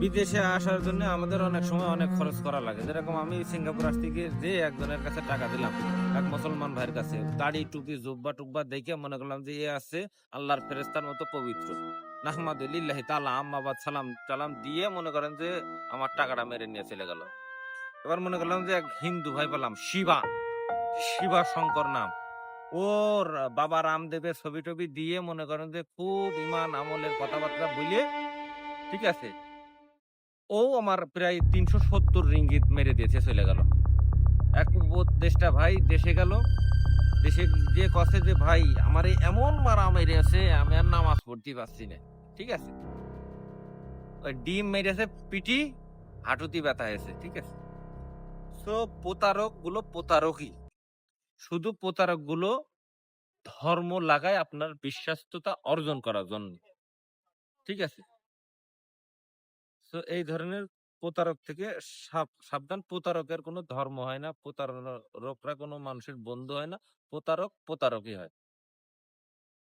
বিদেশে আসার জন্য আমাদের অনেক সময় অনেক খরচ করা লাগে। যেরকম আমি সিঙ্গাপুর আসতে গিয়ে যে একজনের কাছে টাকা দিলাম, এক মুসলমান ভাইয়ের কাছে, দাড়ি, টুপি, জুব্বা টুব্বা দেখে মনে করলাম যে এ আছে আল্লাহর ফেরেস্তার মতো পবিত্র। নাহমাদুলিল্লাহি তাআলা আম্মাবাদ সালাম টালাম দিয়ে মনে করেন যে আমার টাকাটা মেরে নিয়ে চলে গেল। এবার মনে করলাম যে এক হিন্দু ভাই পেলাম শিবা শিবা শঙ্কর নাম। ওর বাবা রামদেবের ছবি টবি দিয়ে মনে করেন যে খুব ইমান আমলের কথাবার্তা বলে, ঠিক আছে ও আমার প্রায় তিনশো সত্তর রিঙ্গিত মেরে দিয়েছে, চলে গেল। এক দেশটা ভাই দেশে গেল। দেশে যে কষে যে, ভাই, আমার এমন মারা মেরেছে, আমি আর নামাজ পড়তে পারছি না। ঠিক আছে? ওই ডিম মেরেছে, পিটি, হাঁটুতি ব্যথা হয়েছে, ঠিক আছে? তো প্রতারকগুলো প্রতারকই। শুধু প্রতারকগুলো ধর্ম লাগায় আপনার বিশ্বাস্ততা অর্জন করার জন্য। ঠিক আছে? তো এই ধরনের প্রতারক থেকে সাব- সাবধান প্রতারকের কোনো ধর্ম হয় না। প্রতারকরা কোনো মানুষের বন্ধু হয় না। প্রতারক প্রতারকই হয়।